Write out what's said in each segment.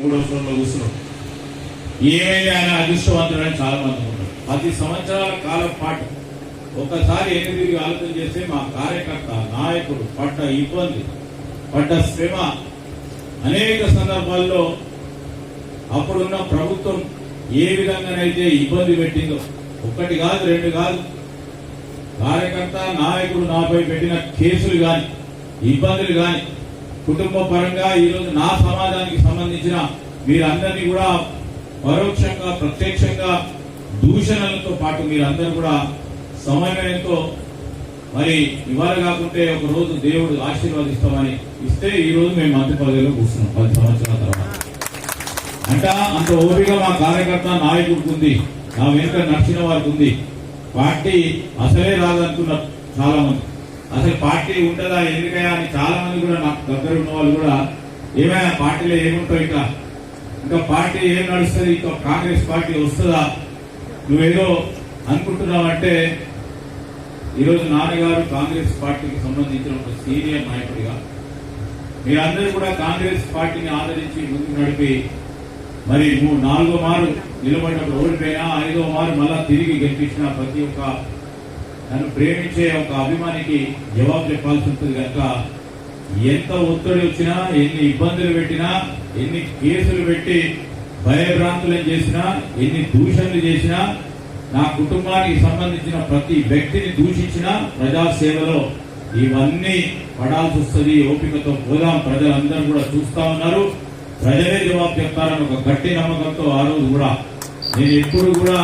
మూడో ఫ్లోర్లో కూర్చున్నాం ఏమైనా ఆయన అదృష్టవంతుడని చాలా మంది ఉన్నారు పది సంవత్సరాల కాలం పాటు ఒకసారి ఎనిమిది ఆలోచన చేస్తే మా కార్యకర్త నాయకుడు పడ్డ ఇబ్బంది పడ్డ శ్రమ అనేక సందర్భాల్లో అప్పుడున్న ప్రభుత్వం ఏ విధంగానైతే ఇబ్బంది పెట్టిందో ఒకటి కాదు రెండు కాదు కార్యకర్త నాయకుడు నాపై పెట్టిన కేసులు కానీ ఇబ్బందులు కానీ కుటుంబ పరంగా ఈరోజు నా సమాజానికి సంబంధించిన మీరందరినీ కూడా పరోక్షంగా ప్రత్యక్షంగా దూషణలతో పాటు మీరందరూ కూడా సమన్వయంతో మరి ఇవాళ కాకుంటే ఒక రోజు దేవుడు ఆశీర్వాదిస్తామని ఇస్తే ఈ రోజు మేము మంత్రి పదవిలో కూర్చున్నాం పది సంవత్సరాల తర్వాత. అంట అంత ఓపిక మా కార్యకర్త నాయకుడికి ఉంది. నా వెనుక నడిచిన వారికి ఉంది. పార్టీ అసలే రాదనుకున్నారు చాలా మంది అసలు పార్టీ ఉంటుందా ఎందుకయా అని చాలా మంది కూడా నాకు దగ్గర ఉన్న వాళ్ళు కూడా ఏమైనా పార్టీలో ఏముంటావు ఇంకా? ఇంకా పార్టీ ఏం నడుస్తుంది? ఇంకా కాంగ్రెస్ పార్టీ వస్తుందా? నువ్వేదో అనుకుంటున్నావంటే ఈరోజు నాన్నగారు కాంగ్రెస్ పార్టీకి సంబంధించిన ఒక సీనియర్ నాయకుడిగా మీరందరూ కూడా కాంగ్రెస్ పార్టీని ఆదరించి ముందుకు నడిపి మరి నువ్వు నాలుగో మారు నిలబడినప్పుడు ఓడిపోయినా ఐదో మారు మళ్ళా తిరిగి గెలిపించిన ప్రతి ఒక్క నన్ను ప్రేమించే ఒక అభిమానికి జవాబు చెప్పాల్సి ఉంటుంది కనుక ఎంత ఒత్తిడి వచ్చినా ఎన్ని ఇబ్బందులు పెట్టినా ఎన్ని కేసులు పెట్టి భయభ్రాంతులను చేసినా ఎన్ని దూషణలు చేసినా నా కుటుంబానికి సంబంధించిన ప్రతి వ్యక్తిని దూషించిన ప్రజాసేవలో ఇవన్నీ పడాల్సి వస్తుంది. ఓపికతో పోదాం. ప్రజలందరూ కూడా చూస్తా ఉన్నారు. ప్రజలే జవాబు చెప్తారని ఒక గట్టి నమ్మకంతో ఆ రోజు కూడా నేను ఎప్పుడు కూడా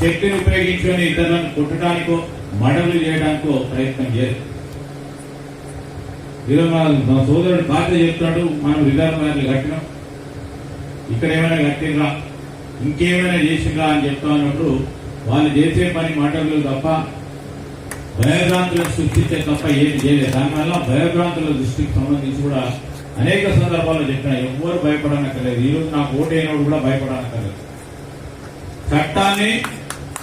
శక్తిని ఉపయోగించుకొని ఇతరులను కొట్టడానికో మడలు చేయడానికో ప్రయత్నం చేయరు ఈరోజు మా సోదరుడు బాధ్యత చెప్తాడు మనం రిజర్వ్ కట్టినాం. ఇక్కడ ఏమైనా కట్టినరా ఇంకేమైనా చేసిండ్రా అని చెప్తా ఉన్నప్పుడు వాళ్ళు చేసే పని మాటలు తప్ప భయభ్రాంతులను సృష్టించే తప్ప ఏమి చేయలేదు. దానివల్ల భయభ్రాంతుల దృష్టికి సంబంధించి కూడా అనేక సందర్భాల్లో చెప్పిన ఎవ్వరు భయపడనక్కర్లేదు. ఈరోజు నాకు ఓటు అయినప్పుడు కూడా భయపడనక్కర్లేదు. చట్టాన్ని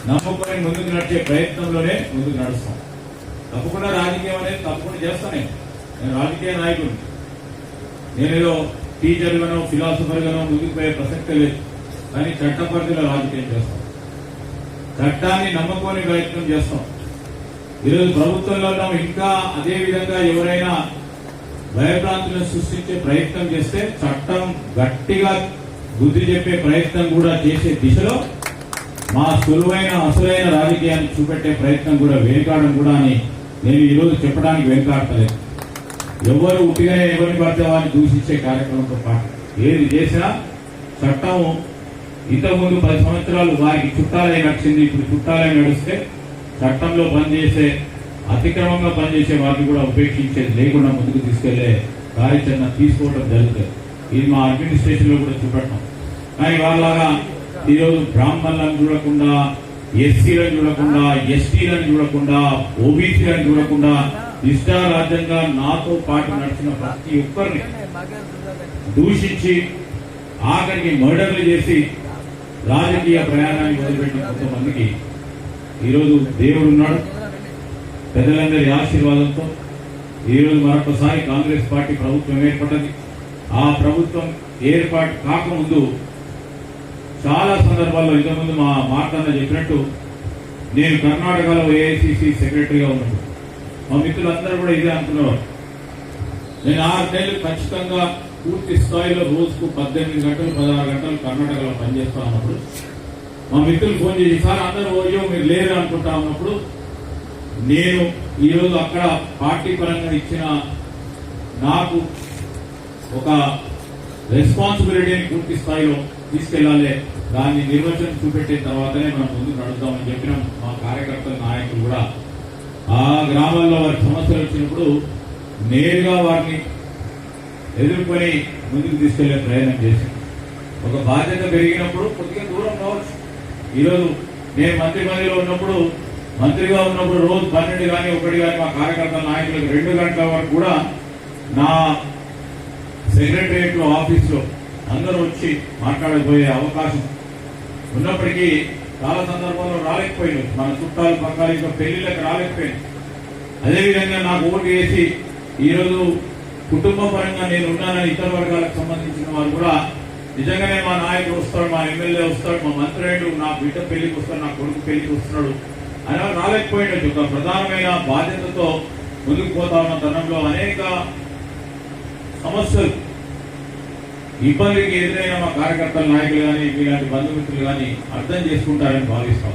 నమ్ముకొని ముందుకు నడిచే ప్రయత్నంలోనే ముందుకు నడుస్తాం. తప్పకుండా రాజకీయం అనేది తప్పకుండా చేస్తానే. నేను రాజకీయ నాయకుడిని. నేనేదో టీచర్ గానో ఫిలాసఫర్ గానో ముందుకు పోయే ప్రసక్తే లేదు. కానీ చట్టపరిధిలో రాజకీయం చేస్తాం. చట్టాన్ని నమ్ముకొని ప్రయత్నం చేస్తాం. ఈరోజు ప్రభుత్వంలో ఉన్నాం. ఇంకా అదే విధంగా ఎవరైనా భయప్రాంతులను సృష్టించే ప్రయత్నం చేస్తే చట్టం గట్టిగా బుద్ధి చెప్పే ప్రయత్నం కూడా చేసే దిశలో మా సులువైన అసలైన రాజకీయాన్ని చూపెట్టే ప్రయత్నం కూడా వెనుకాడడం కూడా అని నేను ఈరోజు చెప్పడానికి వెనుకాడతలేదు. ఎవరు ఉట్టిగానే ఎవరిని పడితే వారిని దూషించే కార్యక్రమంతో పాటు ఏది చేసినా చట్టం ఇంతకుముందు పది సంవత్సరాలు వారికి చుట్టాలై నడిచింది ఇప్పుడు చుట్టాలై నడిస్తే చట్టంలో పనిచేసే అతిక్రమంగా పనిచేసే వారిని కూడా ఉపేక్షించేది లేకుండా ముందుకు తీసుకెళ్ళే కార్యాచరణ తీసుకోవడం జరుగుతుంది. ఇది మా అడ్మినిస్ట్రేషన్లో కూడా చూపెట్టాం కానీ వాళ్ళలాగా ఈరోజు బ్రాహ్మణులను చూడకుండా ఎస్సీలను చూడకుండా ఎస్టీలను చూడకుండా ఓబీసీలను చూడకుండా ఇష్టారాజ్యంగా నాతో పాటు నడిచిన ప్రతి ఒక్కరిని దూషించి ఆఖరికి మర్డర్లు చేసి రాజకీయ ప్రయాణాన్ని మొదలుపెట్టిన కొంతమందికి ఈరోజు దేవుడు ఉన్నాడు. పెద్దలందరి ఆశీర్వాదంతో ఈరోజు మరొకసారి కాంగ్రెస్ పార్టీ ప్రభుత్వం ఏర్పడ్డది. ఆ ప్రభుత్వం ఏర్పాటు కాకముందు చాలా సందర్భాల్లో ఇంతకుముందు మా మార్తన్న చెప్పినట్టు నేను కర్ణాటకలో ఏఐసిసి సెక్రటరీగా ఉన్నాను. మా మిత్రులందరూ కూడా ఇదే అనుకునేవారు. నేను ఆరు నెలలు ఖచ్చితంగా పూర్తి స్థాయిలో రోజుకు పద్దెనిమిది గంటలు పదహారు గంటలు కర్ణాటకలో పనిచేస్తా ఉన్నప్పుడు మా మిత్రులు ఫోన్ చేసి సార్ అందరూ అయ్యో మీరు లేరు అనుకుంటా ఉన్నప్పుడు నేను ఈరోజు అక్కడ పార్టీ పరంగా ఇచ్చిన నాకు ఒక రెస్పాన్సిబిలిటీని పూర్తి స్థాయిలో తీసుకెళ్ళాలి దాన్ని నిర్వచనం చూపెట్టిన తర్వాతనే మనం ముందుకు నడుద్దామని చెప్పిన మా కార్యకర్తల నాయకులు కూడా. ఆ గ్రామాల్లో వారి సమస్యలు వచ్చినప్పుడు నేరుగా వారిని ఎదుర్కొని ముందుకు తీసుకెళ్ళే ప్రయత్నం చేశాం. ఒక బాధ్యత పెరిగినప్పుడు కొద్దిగా దూరం కావచ్చు. ఈరోజు నేను మంత్రి పదవిలో ఉన్నప్పుడు మంత్రిగా ఉన్నప్పుడు రోజు పన్నెండు కానీ ఒకటి కానీ మా కార్యకర్తల నాయకులకు రెండు గంటల వరకు కూడా నా సెక్రటరియట్ ఆఫీస్లో అందరూ వచ్చి మాట్లాడబోయే అవకాశం ఉన్నప్పటికీ చాలా సందర్భాల్లో రాలేకపోయింది మన చుట్టాలు పక్కాలు ఇంకా పెళ్ళిళ్ళకి రాలేకపోయింది అదేవిధంగా నాకు ఓటు వేసి ఈరోజు కుటుంబ పరంగా నేను ఉన్నానని ఇతర వర్గాలకు సంబంధించిన వారు కూడా నిజంగానే మా నాయకుడు వస్తాడు మా ఎమ్మెల్యే వస్తాడు మా మంత్రుడు నా బిడ్డ పెళ్ళికి వస్తాడు నా కొడుకు పెళ్ళికి వస్తున్నాడు అని రాలేకపోయినట్టు ఒక ప్రధానమైన బాధ్యతతో ముందుకు పోతా ఉన్న తరుణంలో అనేక సమస్యలు ఇబ్బందికి ఎదురైన మా కార్యకర్తల నాయకులు కానీ మీలాంటి బంధుమిత్రులు కానీ అర్థం చేసుకుంటారని భావిస్తాం